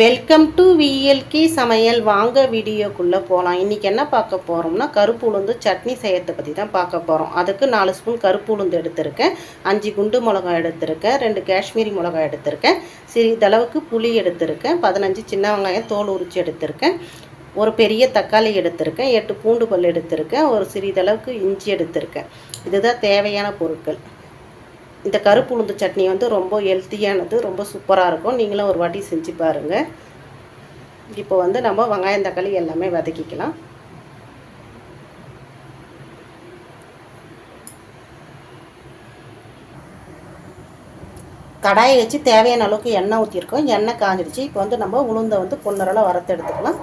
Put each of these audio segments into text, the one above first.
Welcome to VLK சமையல். வாங்க வீடியோக்குள்ளே போகலாம் இன்றைக்கி என்ன பார்க்க போகிறோம்னா கருப்பு உளுந்து சட்னி செய்யறதை பற்றி தான் பார்க்க போகிறோம் அதுக்கு நாலு ஸ்பூன் கருப்பு உளுந்து எடுத்திருக்கேன். அஞ்சு குண்டு மிளகாய் எடுத்திருக்கேன். ரெண்டு காஷ்மீரி மிளகாய் எடுத்திருக்கேன். சிறிதளவுக்கு புளி எடுத்திருக்கேன். பதினஞ்சு சின்ன வெங்காயம் தோல் உரித்து எடுத்திருக்கேன். ஒரு பெரிய தக்காளி எடுத்திருக்கேன். எட்டு பூண்டு பல் எடுத்திருக்கேன். ஒரு சிறிதளவுக்கு இஞ்சி எடுத்திருக்கேன். இதுதான் தேவையான பொருட்கள். இந்த கருப்பு உளுந்து சட்னி வந்து ரொம்ப ஹெல்த்தியானது ரொம்ப சூப்பராக இருக்கும். நீங்களும் ஒரு வாட்டி செஞ்சு பாருங்கள் இப்போ வந்து நம்ம வெங்காயம் தக்காளி எல்லாமே வதக்கிக்கலாம். கடாயை வச்சு தேவையான அளவுக்கு எண்ணெய் ஊற்றிருக்கோம் எண்ணெய் காஞ்சிடுச்சு. இப்போ வந்து நம்ம உளுந்தை வந்து பொன்னரெல்லாம் வறுத்து எடுத்துக்கலாம்.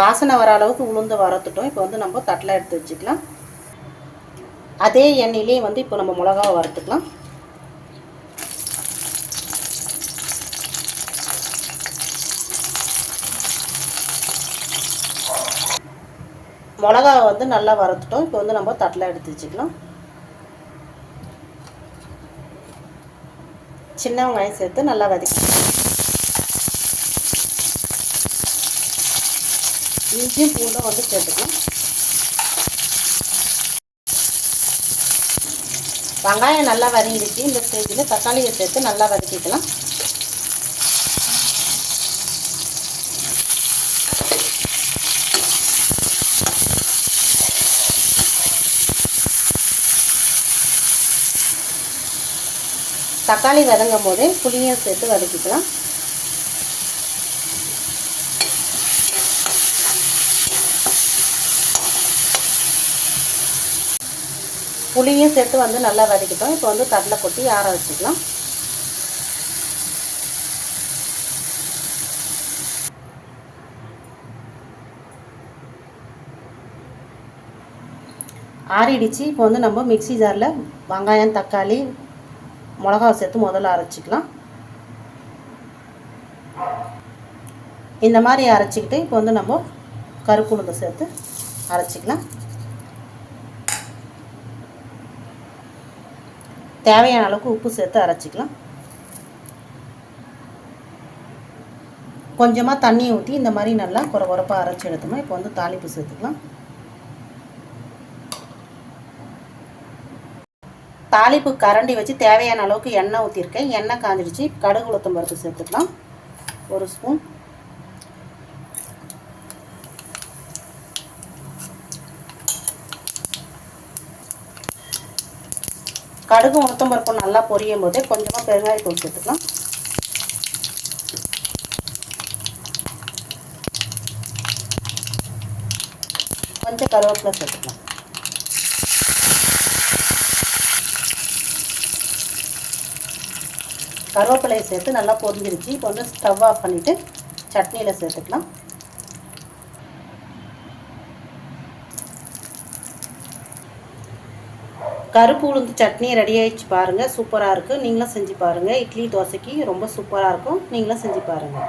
வாசனை வர அளவுக்கு உளுந்து வறுத்துட்டோம். இப்போ வந்து நம்ம தட்டில் எடுத்து வச்சுக்கலாம். அதே எண்ணெயிலே வந்து இப்போ நம்ம மிளகாவை வறுத்துக்கலாம். மிளகாவை வந்து நல்லா வறுத்துட்டோம். இப்போ வந்து நம்ம தட்டில் எடுத்து வச்சுக்கலாம். சின்ன வெங்காயம் சேர்த்து நல்லா வதக்கி இஞ்சியும் பூண்டும் வந்து சேர்த்துக்கலாம். வெங்காயம் நல்லா வதங்கிடுச்சு. இந்த ஸ்டேஜில் தக்காளியை சேர்த்து நல்லா வதக்கிக்கலாம். தக்காளி வதங்கும் போதே புளியும் சேர்த்து வதக்கிக்கலாம். புளியும் சேர்த்து வந்து நல்லா வதக்கிட்டோம். இப்போ வந்து கடலை கொட்டி ஆற வச்சுக்கலாம். ஆறிடுச்சு. இப்போ வந்து நம்ம மிக்சி ஜாரில் வெங்காயம் தக்காளி மிளகாவை சேர்த்து முதல்ல அரைச்சிக்கலாம். இந்த மாதிரி அரைச்சிக்கிட்டு இப்போ வந்து நம்ம கருப்புளுந்தை சேர்த்து அரைச்சிக்கலாம். தேவையான அளவுக்கு உப்பு சேர்த்து அரைச்சிக்கலாம். கொஞ்சமாக தண்ணியை ஊற்றி இந்த மாதிரி நல்லா குறை குறப்பாக அரைச்சி எடுத்தோம்னா இப்போ வந்து தாளிப்பு சேர்த்துக்கலாம். தாளிப்பு கரண்டி வச்சு தேவையான அளவுக்கு எண்ணெய் ஊற்றிருக்கேன் எண்ணெய் காஞ்சிடுச்சு. கடுகு உளுத்தம் பருப்பு சேர்த்துக்கலாம். ஒரு ஸ்பூன். கடுகு உளுத்தம் பருப்பு நல்லா பொரியும் போதே கொஞ்சமாக பெருங்காயத்தூள் சேர்த்துக்கலாம் கொஞ்சம் கருவேப்பிலை சேர்த்துக்கலாம். கருவேப்பிலையை சேர்த்து நல்லா பொரிஞ்சிருச்சு. இப்போ வந்து ஸ்டவ் ஆஃப் பண்ணிவிட்டு சட்னியில் சேர்த்துக்கலாம். கருப்பு உளுந்து சட்னி ரெடி ஆகிடுச்சு பாருங்கள் சூப்பராக இருக்குது நீங்களும் செஞ்சு பாருங்கள் இட்லி தோசைக்கு ரொம்ப சூப்பராக இருக்கும். நீங்களும் செஞ்சு பாருங்கள்